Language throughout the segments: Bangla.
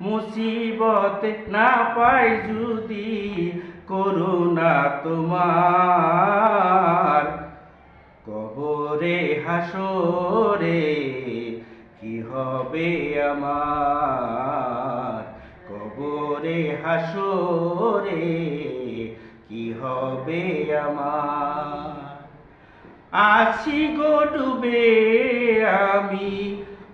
মুসিবত না পাই যদি করুণা তোমার। কবরে, হাসরে কি হবে আমার? কবরে, হাসরে কি হবে আমার? আছি গো ডুবে আমি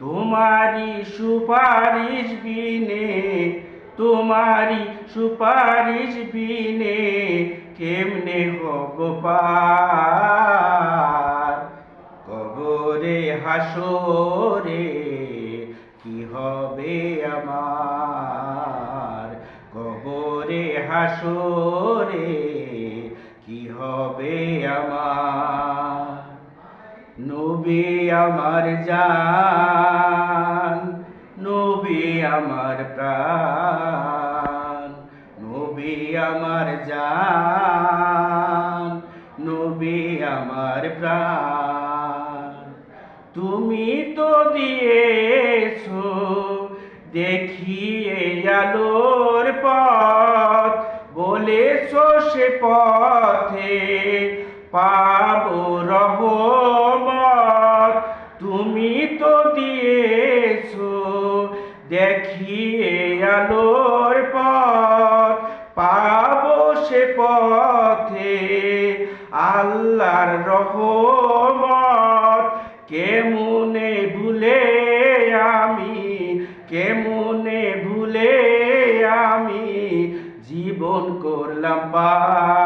তোমারি সুপারিশ বিনে, তোমারি সুপারিশ বিনে কেমনে হব কবরে হাসরে কি হবে আমার? কবরে হাসরে কি হবে আমার? নবী আমার জান, নবী আমার প্রাণ, নবী আমার জান, নবী আমার প্রাণ। তুমি তো দিয়েছ, দেখিয়ে আলোর পথ, বলেছ সে পথে পাবো রহমত। তুমি তো দিয়েছ, দেখিয়ে আলোর পথ। পাবো সে পথে আল্লাহর রহমত। কেমনে ভুলে আমি, কেমনে ভুলে আমি? জীবন করলাম পার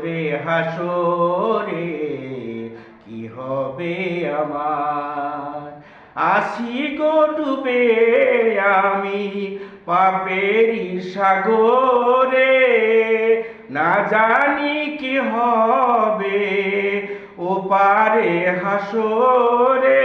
কবরে হাসরে, কি হবে আমার? আসি গো ডুবে আমি পাপেরি সাগরে, না জানি কি হবে ও পারে হাসরে।